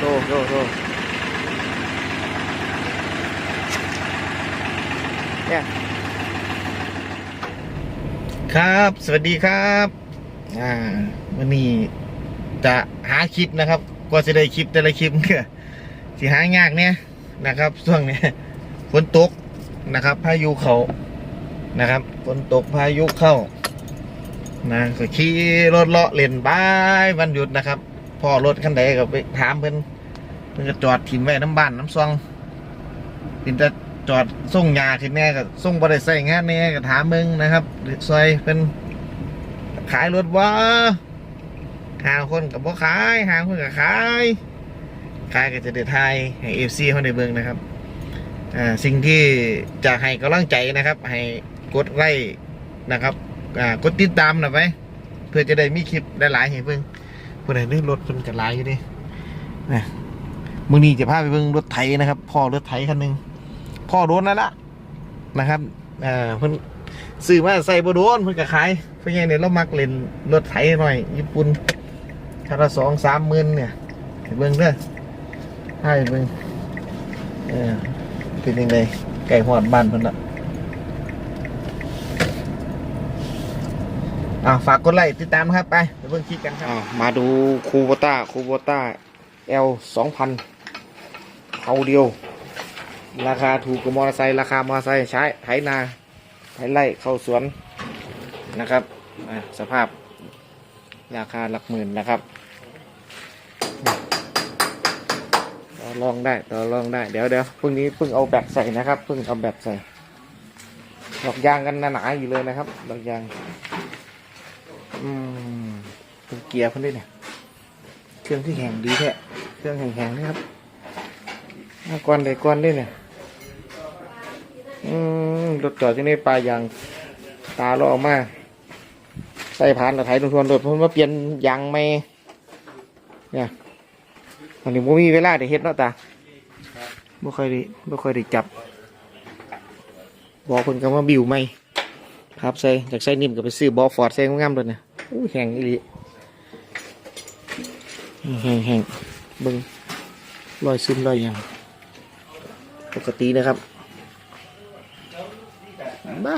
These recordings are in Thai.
โหโหโหเนี่ยครับ สวัสดีครับ อ่าวันนี้จะหาคลิปนะครับ กว่าจะได้คลิปแต่ละคลิปก็สิหายากเนี่ยนะครับช่วงเนี้ยฝนตกนะครับพายุเขานะครับฝนตกพายุเข้านะก็ขี่รถเลาะเล่นบายวันหยุดนะครับพ่อรถคันใดก็ไปถามเพิ่อน เพิ่นก็จอดถิ่มไว้น้ำบ้านน้ำซองเป็นจะจอดส่งยาขึ้นแน่ก็ส่งบริษัทงานแน่ก็ถามมึงนะครับซอยเป็นขายรถว่าหาคนกับบ่ขายหาคนกับขายขายก็จะเดือดไทยให้เอฟซีเขาในเบิงนะครับอ่าสิ่งที่จะให้กำลังใจนะครับ ให้กดไลค์นะครับอ่ากดติดตามหน่อยไหมเพื่อจะได้มีคลิปได้หลายให้เบิ่งคนไหนได้รถคนกันหลายอยู่ดินะ มือนี้จะพาไปเบิ่งรถไถนะครับ พ่อรถไถคันหนึ่งพ่อโดนนั่นละนะครับเอ่าเพิ่นซื้อมาใส่บโดนเพิ่นก็ขายเพื่อนเนี่ยเรามักเล่นรถไถหน่อย ญี่ปุ่นคันละสองสามหมื่นเนี่ยเบิ่งเด้อให้เบิ่งเออเป็นยังไงไก่หอดบ้านเพิ่นละอ่าฝากกดไลค์ติดตามครับไปไปเบิ่งคลิปกันครับมาดูคูโบต้าคูโบต้า L สองพัน เอาเดียว ราคาถูกกว่ามอเตอร์ไซค์ราคามอเตอร์ไซค์ใช้ไถนาไถไร่เข้าสวนนะครับสภาพราคาหลักหมื่นนะครับต่อรองได้ต่อรองได้เดี๋ยวเดี๋ยวพรุ่งนี้เพิ่งเอาแบบใส่นะครับเพิ่งเอาแบบใส่ดอกยางกันหนาๆอยู่เลยนะครับดอกยางอืมเป็นเกียร์เพิ่นด้วยเนี่ยเครื่องที่แข็งดีแท้เครื่องแข็งๆนะครับ มาก้อนใดก้อนด้เนี่ยอืมรถจอดที่นี่ปลายยางตาเราออกมาใส่ผ่านแล้วไถทวนรถเพิ่นมาเปลี่ยนยางไม่เนี่ยอันนี้บ่มีเวลาได้เฮ็ดเนาะตาบ่ค่อยได้บ่ค่อยได้จับ บอกเพิ่นก็มาบิวใหม่ครับใส่จากใส่นิ่มก็ไปซื้อบอฟอร์ดใส่งามๆเลยนะอู้แห้งอีหลีแห้งแห้งเบิ่งรอยซึมรอยหยัง ปกตินะครับบ้า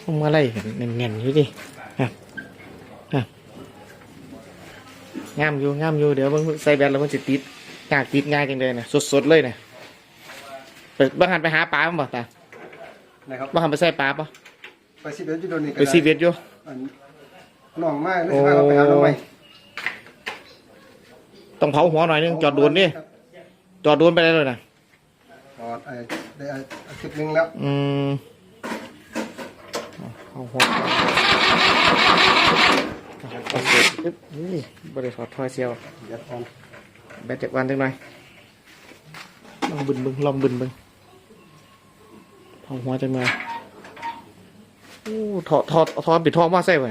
คงมาไล่กันแน่นๆอยู่ดิฮะฮะงามอยู่งามอยู่เดี๋ยวเบิ่งใส่แบตแล้วมันจะติดกากติดง่ายจังเลยนะสดๆเลยนะไปบ้างหันไปหาปลาบ้างบ่ตานะครับบ้างหันไปใส่ปลาป่ะไปซีเวสจุดนี้ก็ไปซีเวียดอยู่อันน้องไม้หรือสิพาเราไปหาน้องไม้ต้องเผาหัวหน่อยนึงจอดโดนดิ จอดโดนไปได้เลยนะจอดไอ้ได้อาทิตย์หนึงแล้วอืมเอาหัวโอเคอึ๊บนี่บริษัททอยเซียว เดี๋ยวก่อนแบตจากวันจังหน่อยลองบึนบึงลองบึนบึงเผาหัวจังหน่อยโอ้ถอดถอดถอดปิดท่อมาใส่ไป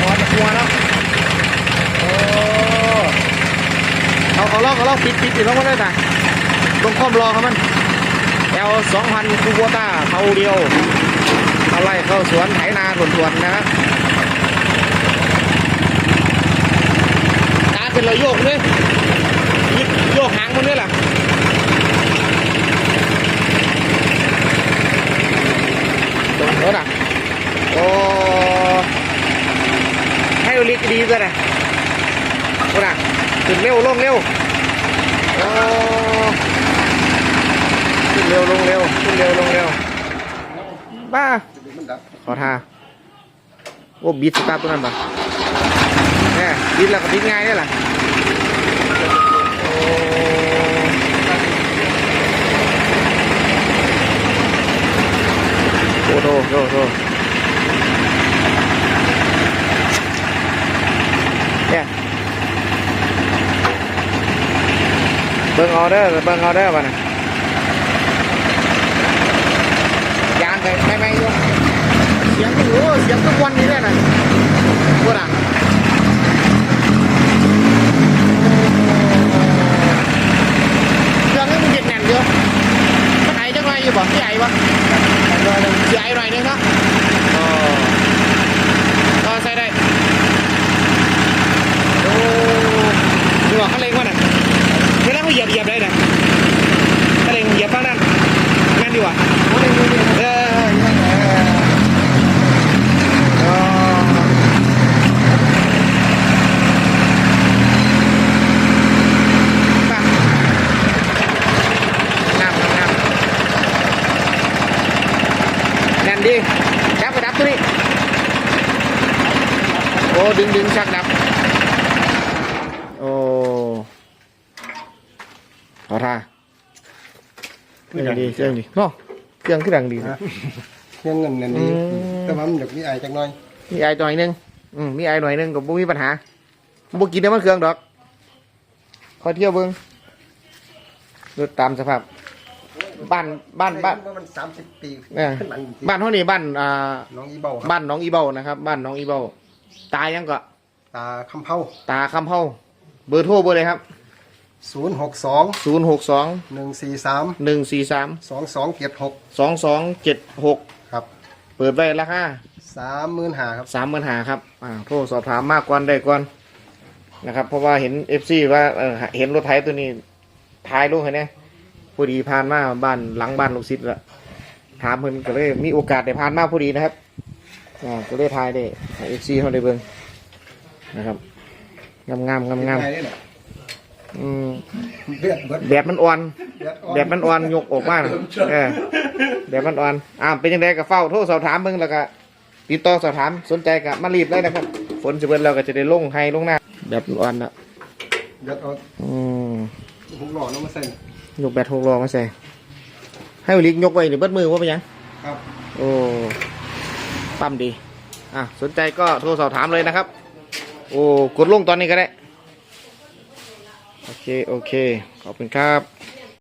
หัวหัวแล้วโอ้เอาเขาลอกเขาลอกปิดปิดปิดแล้วก็ได้แต่ลงคอมรอเขามันแอลสองพันคูโบต้าเท่าเดียวอาไล่เข้าสวนไถนาสวนๆนะครับตาเป็นเราโยกด้วยยิกโยกหางมันด้วยล่ะตรงรถอะโอ้ให้เราลิกดีด้วยนะโอ้น่ะขึ้นเร็วลงเร็ว โอ้ขึ้นเร็วลงเร็วขึ้นเร็วลงเร็วบ้าขอทาโอ้บีทสตาร์ตัวนั้นปะเนี่ยบีทแล้วก็บีทง่ายได้ล่ะโอ้โอ้โหโอ้โหเนี่ย เบิ้งออเดอร์เบิ้งออเดอร์ป่ะนะยางไปไม่ไม่ยเสียงโอ้เสียงทุกวันเลย เหยียบได้นะถ้าเองเหยียบบ้างนั่นแม่นดีกว่าเออดิจับกระดับตัวนี้โอ้ดึงดึงใช่ เครื่องดีเครื่องดีเนาะเครื่องเครื่องดีนะเครื่องเงินนั่นนี่อืมแต่ว่ามันอยากมีไอจักหน่อยมีไอหน่อยหนึงอืมมีไอหน่อยหนึงก็บ่มีปัญหาบ่กินได้มันเครื่องดอกคอยเที่ยวเบิ่งดูตามสภาพ บ้านบ้านบ้านว่ามันสามสิบปีเออขึ้นมาจริงบ้านเฮานี่บ้านอ่าน้องอีเบาครับบ้านน้องอีเบานะครับ บ้านน้องอีเบาตายยังก็ตาคำเผาตาคำเฮาเบอร์โทรเบอร์เลยครับ ศูนย์หกสอง062หนึ่งสี่สาม143สองสองเจ็ดหก2276ครับเปิดไว้ราคาสามหมื่นหาครับสามปัญหาครับอ่าโทรสอบถามมากกว่าได้ก่อนนะครับเพราะว่าเห็นเอฟซีว่าเออเห็นรถไถตัวนี้ท้ายลูกเห็นไหมพอดีผ่านมาบ้านหลังบ้านลูกศิษย์ละถามเพิ่นก็เลยมีโอกาสได้ผ่านมาพอดีนะครับอ่าก็เลยทายได้เอฟซีเขาได้เบิ่งนะครับงามงามงามงามไนี่แหละๆ อืมเลือดเบิดแบบมันอ่อน เลือดอ่อนแบบมันอ่อนยกออกมาน่ะเออแบบมันอ่อนอ่าเป็นยังไงกับเฝ้าโทรสอบถามเบิ่งแล้วก็ติดต่อสอบถามสนใจกับมารีบเลยนะครับ ฝนจะเบิ่งเราก็จะได้ลงให้ลงหน้า แบบมันอ่อนนะเลือดอ่อนอืมหุกหล่อน้องมาใส่ยกแบตหกล้อมาใส่ให้วลิกยกไว้นี่เบิดมือว่าเป็นหยัง ครับโอ้ปั๊มดี อะ สนใจก็โทรสอบถามเลยนะครับ โอ้ กดลงตอนนี้ก็ได้ โอเค โอเค ขอบคุณครับ